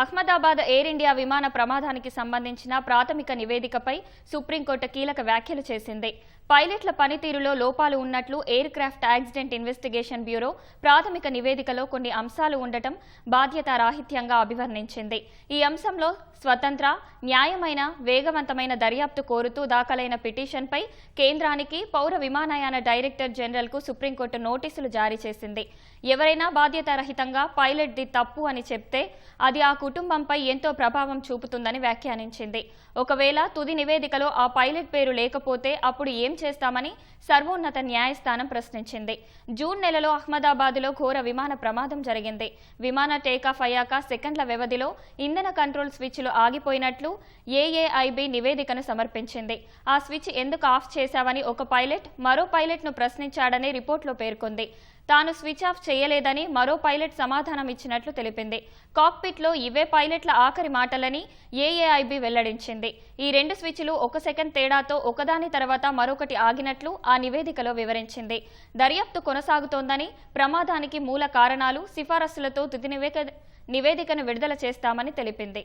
Ahmedabad air India విమాన ప్రమాదానికి సంబంధించిన ప్రాథమిక నివేదికపై సుప్రీంకోర్టు కీలక వ్యాఖ్యలు చేసింది. పైలట్ల పనితీరులో లోపాలు ఉన్నట్లు aircraft accident investigation bureau ప్రాథమిక నివేదికలో కొన్ని అంశాలు ఉండటం బాధ్యతారాహిత్యంగా అభివర్ణించింది. ఈ అంశంలో స్వతంత్ర న్యాయమైన వేగవంతమైన దర్యాప్తు కోరుతూ దాఖలైన పిటిషన్పై కేంద్రానికి పౌర విమానయాన డైరెక్టర్ జనరల్కు సుప్రీంకోర్టు నోటీసులు జారీ చేసింది. ఎవరైనా బాధ్యతారహితంగా పైలట్ది తప్పు అని చెప్తే అది ఆ కుటుంబంపై ఎంతో ప్రభావం చూపుతుందని వ్యాఖ్యానించింది. ఒకవేళ తుది నివేదికలో ఆ పైలట్ పేరు లేకపోతే అప్పుడు ఏం చేస్తామని సర్వోన్నత న్యాయస్థానం ప్రశ్నించింది. జూన్ నెలలో అహ్మదాబాద్లో ఘోర విమాన ప్రమాదం జరిగింది. విమాన టేకాఫ్ అయ్యాక సెకండ్ల వ్యవధిలో ఇంధన కంట్రోల్ స్విచ్లు ఆగిపోయినట్లు ఏఏఐబి నివేదికను సమర్పించింది. ఆ స్విచ్ ఎందుకు ఆఫ్ చేశావని ఒక పైలట్ మరో పైలట్ను ప్రశ్నించాడని రిపోర్టులో పేర్కొంది. తాను స్విచ్ ఆఫ్ చేయలేదని మరో పైలట్ సమాధానం ఇచ్చినట్లు తెలిపింది. కాక్పిట్లో ఇవే పైలట్ల ఆఖరి మాటలని ఏఏఐబి వెల్లడించింది. ఈ రెండు స్విచ్లు ఒక సెకండ్ తేడాతో ఒకదాని తర్వాత మరొకటి ఆగినట్లు ఆ నివేదికలో వివరించింది. దర్యాప్తు కొనసాగుతోందని ప్రమాదానికి మూల కారణాలు సిఫారసులతో తుది నివేదికను విడుదల చేస్తామని తెలిపింది.